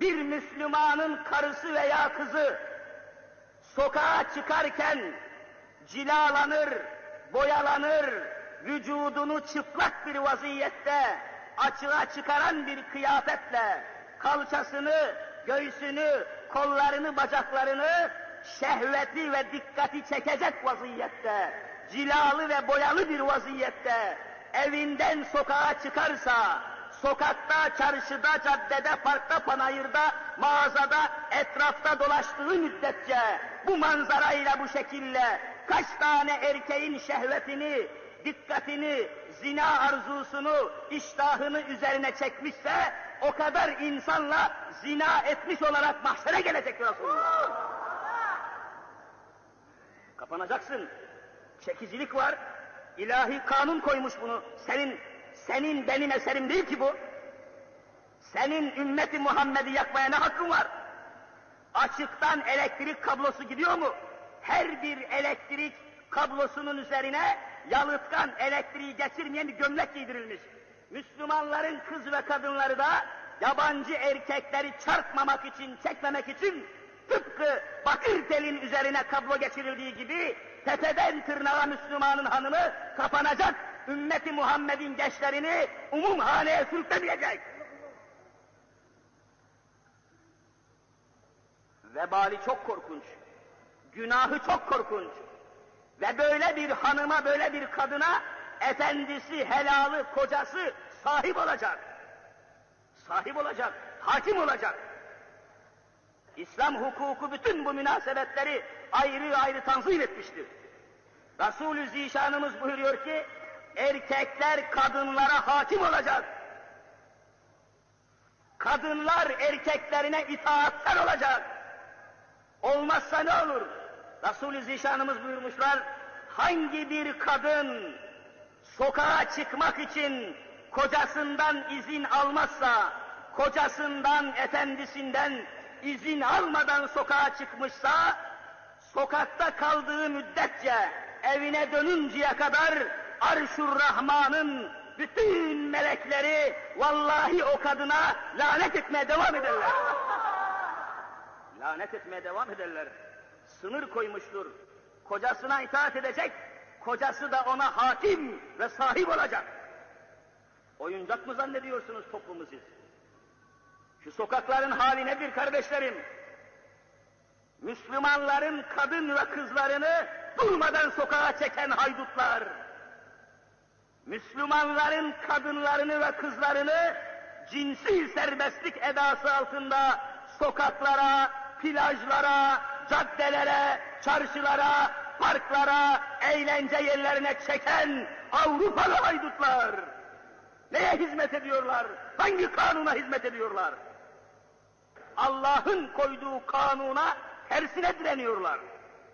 Bir Müslümanın karısı veya kızı sokağa çıkarken cilalanır, boyalanır, vücudunu çıplak bir vaziyette açığa çıkaran bir kıyafetle kalçasını, göğsünü, kollarını, bacaklarını şehveti ve dikkati çekecek vaziyette, cilalı ve boyalı bir vaziyette evinden sokağa çıkarsa, sokakta, çarşıda, caddede, parkta, panayırda, mağazada, etrafta dolaştığı müddetçe bu manzarayla bu şekilde kaç tane erkeğin şehvetini, dikkatini, zina arzusunu, iştahını üzerine çekmişse o kadar insanla zina etmiş olarak mahşere gelecek Resulullah. Kapanacaksın. Çekicilik var. İlahi kanun koymuş bunu. Senin senin benim eserim değil ki bu. Senin ümmeti Muhammed'i yakmaya ne hakkın var? Açıktan elektrik kablosu gidiyor mu? Her bir elektrik kablosunun üzerine yalıtkan elektriği geçirmeyen bir gömlek giydirilmiş. Müslümanların kız ve kadınları da yabancı erkekleri çarpmamak için, çekmemek için tıpkı bakır telin üzerine kablo geçirildiği gibi tepeden tırnağa Müslümanın hanımı kapanacak, ümmeti Muhammed'in gençlerini umum haneye sürüklemeyecek. Vebali çok korkunç, günahı çok korkunç. Ve böyle bir hanıma, böyle bir kadına efendisi, helalı, kocası sahip olacak. Sahip olacak, hakim olacak. İslam hukuku bütün bu münasebetleri ayrı ayrı tanzim etmiştir. Resulü Zişanımız buyuruyor ki, erkekler kadınlara hakim olacak. Kadınlar erkeklerine itaatkar olacak. Olmazsa ne olur? Resulü Zişanımız buyurmuşlar, hangi bir kadın sokağa çıkmak için kocasından izin almazsa, kocasından, efendisinden izin almadan sokağa çıkmışsa, sokakta kaldığı müddetçe evine dönünceye kadar Arşur Rahman'ın bütün melekleri vallahi o kadına lanet etmeye devam ederler. lanet etmeye devam ederler. Sınır koymuştur. Kocasına itaat edecek, kocası da ona hakim ve sahip olacak. Oyuncak mı zannediyorsunuz toplumu siz? Şu sokakların hali nedir kardeşlerim? Müslümanların kadın ve kızlarını durmadan sokağa çeken haydutlar. Müslümanların kadınlarını ve kızlarını cinsi serbestlik edası altında sokaklara, plajlara, caddelere, çarşılara, parklara, eğlence yerlerine çeken Avrupalı haydutlar. Neye hizmet ediyorlar? Hangi kanuna hizmet ediyorlar? Allah'ın koyduğu kanuna tersine direniyorlar.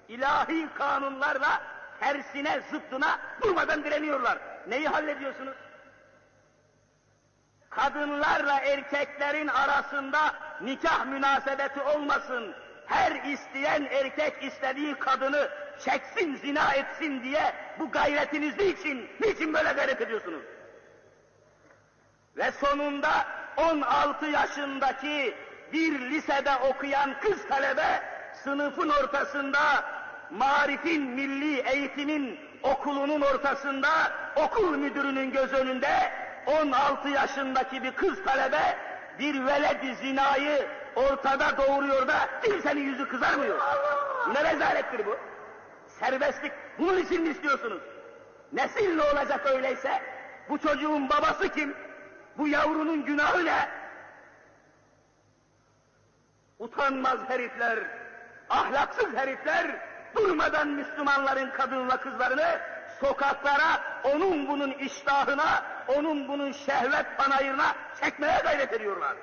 İlahi kanunlarla tersine, zıttına durmadan direniyorlar. Neyi hallediyorsunuz? Kadınlarla erkeklerin arasında nikah münasebeti olmasın. Her isteyen erkek istediği kadını çeksin, zina etsin diye bu gayretiniz için, niçin böyle gayret ediyorsunuz? Ve sonunda 16 yaşındaki bir lisede okuyan kız talebe sınıfın ortasında marifin milli eğitimin okulunun ortasında okul müdürünün göz önünde 16 yaşındaki bir kız talebe bir veledi zinayı ortada doğuruyor da kimsenin yüzü kızarmıyor. Ne rezalettir bu? Serbestlik. Bunun için mi istiyorsunuz? Nesil ne olacak öyleyse? Bu çocuğun babası kim? Bu yavrunun günahı ne? Utanmaz herifler, ahlaksız herifler durmadan Müslümanların kadınla kızlarını sokaklara onun bunun iştahına, onun bunun şehvet panayırına çekmeye gayret ediyorlar.